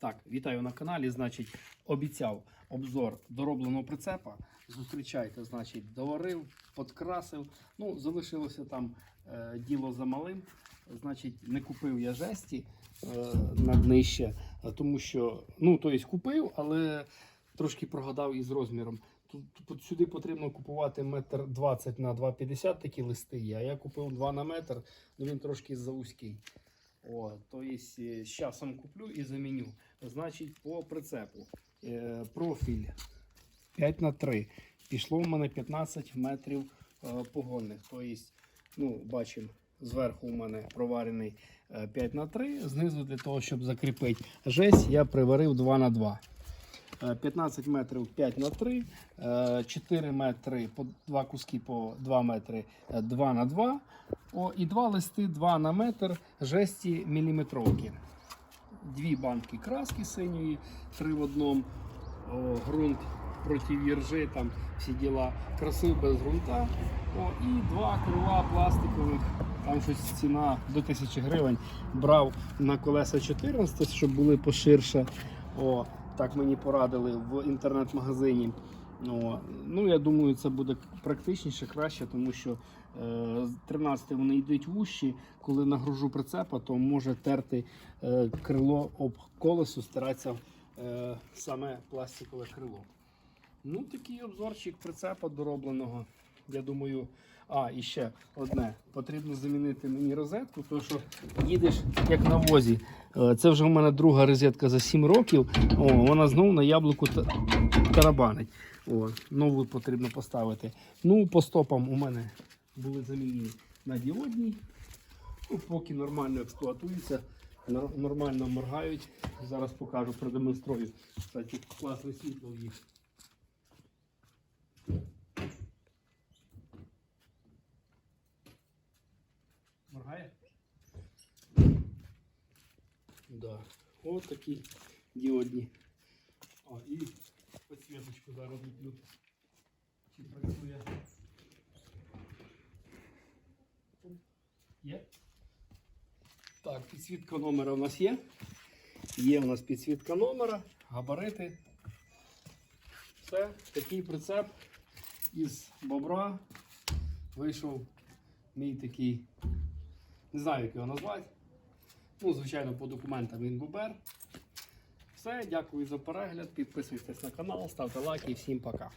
Так, вітаю на каналі. Значить, обіцяв обзор доробленого прицепа. Зустрічайте, значить, доварив, подкрасив. Ну, залишилося там е, діло за малим. Значить, не купив я жесті е, на днище, е, тому що, ну, тобто купив, але трошки прогадав із розміром. Тут, сюди потрібно купувати метр 20 на 2,50 такі листи. А я купив 2 на метр, ну він трошки завузький. О, то есть, е, з часом куплю і заміню. Значить, по прицепу. Е, профіль 5 на 3 Пішло в мене 15 метрів е, погонних. Тобто, ну, бачимо, зверху у мене проварений е, 5 на 3 знизу для того, щоб закріпити жесть, я приварив 2 на 2 Е, 15 метрів 5 на 3 е, 4 метри по два куски по 2 метри е, 2 на 2 О, і два листи 2 на метр жесті міліметровки. Дві банки краски синьої, три в одному, О, ґрунт проти віржи, там всі діла. Красив без ґрунта. О, і два крила пластикових. Там щось ціна до 1000 гривень. Брав на колеса 14, щоб були поширше. О, так мені порадили в інтернет-магазині. О, ну, я думаю, це буде практичніше, краще, тому що е, з 13 вони йдуть вущі. Коли нагружу прицепа, то може терти е, крило об колесо, стиратися е, саме пластикове крило. Ну, такий обзорчик прицепа доробленого. Я думаю, а, і ще одне. Потрібно замінити мені розетку, тому що їдеш як на возі. Е, Це вже у мене друга розетка за 7 років. О, вона знову на яблуку та- тарабанить. О, нову потрібно поставити. Ну, по стопам у мене були замінені на діодній. Ну, поки нормально експлуатуються, нормально моргають. Зараз покажу, продемонструю. Кстати, класне світло в їх. Да. Ось такі діодні. О, і підсвіточку зараз люблю. Чи працює? Є? Так, підсвітка номера у нас є. Є у нас підсвітка номера, габарити. Все, такий прицеп із бобра вийшов мій такий, не знаю, як його назвати. Ну, звичайно, по документам він бубер. Все, дякую за перегляд. Підписуйтесь на канал, ставте лайки і всім пока.